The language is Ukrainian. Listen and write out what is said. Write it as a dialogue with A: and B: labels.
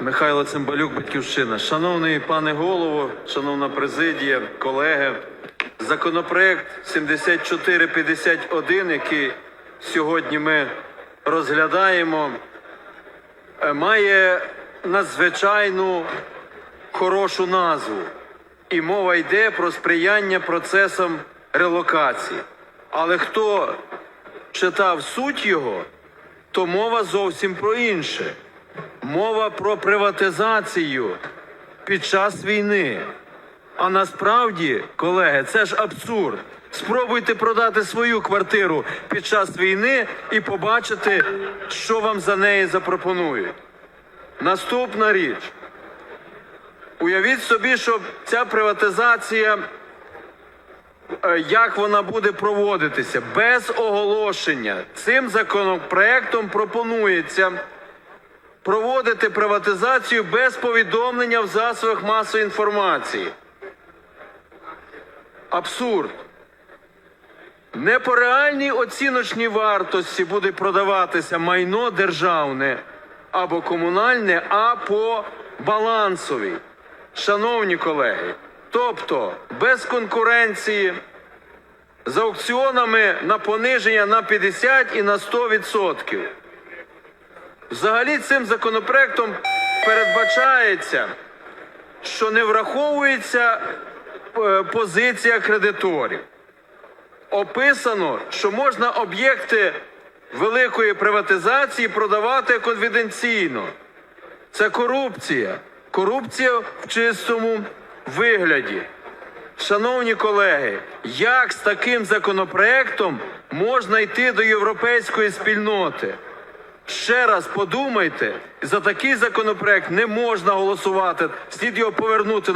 A: Михайло Цимбалюк, Батьківщина. Шановний пане голово, шановна президія, колеги, законопроект 7451, який сьогодні ми розглядаємо, е, має надзвичайну хорошу назву. І мова йде про сприяння процесам релокації. Але хто читав суть його, то мова зовсім про інше. Мова про приватизацію під час війни. А насправді, колеги, це ж абсурд. Спробуйте продати свою квартиру під час війни і побачите, що вам за неї запропонують. Наступна річ. Уявіть собі, що ця приватизація, е, як вона буде проводитися, без оголошення. Цим законопроектом пропонується проводити приватизацію без повідомлення в засобах масової інформації. Абсурд. Не по реальній оціночній вартості буде продаватися майно державне або комунальне, а по балансовій. Шановні колеги, тобто без конкуренції, з аукціонами на пониження на 50 і на 100%. Взагалі цим законопроектом передбачається, що не враховується е, позиція кредиторів. Описано, що можна об'єкти великої приватизації продавати конфіденційно. Це корупція. Корупція в чистому вигляді. Шановні колеги, як з таким законопроектом можна йти до європейської спільноти? Ще раз подумайте, за такий законопроект не можна голосувати. Слід його повернути.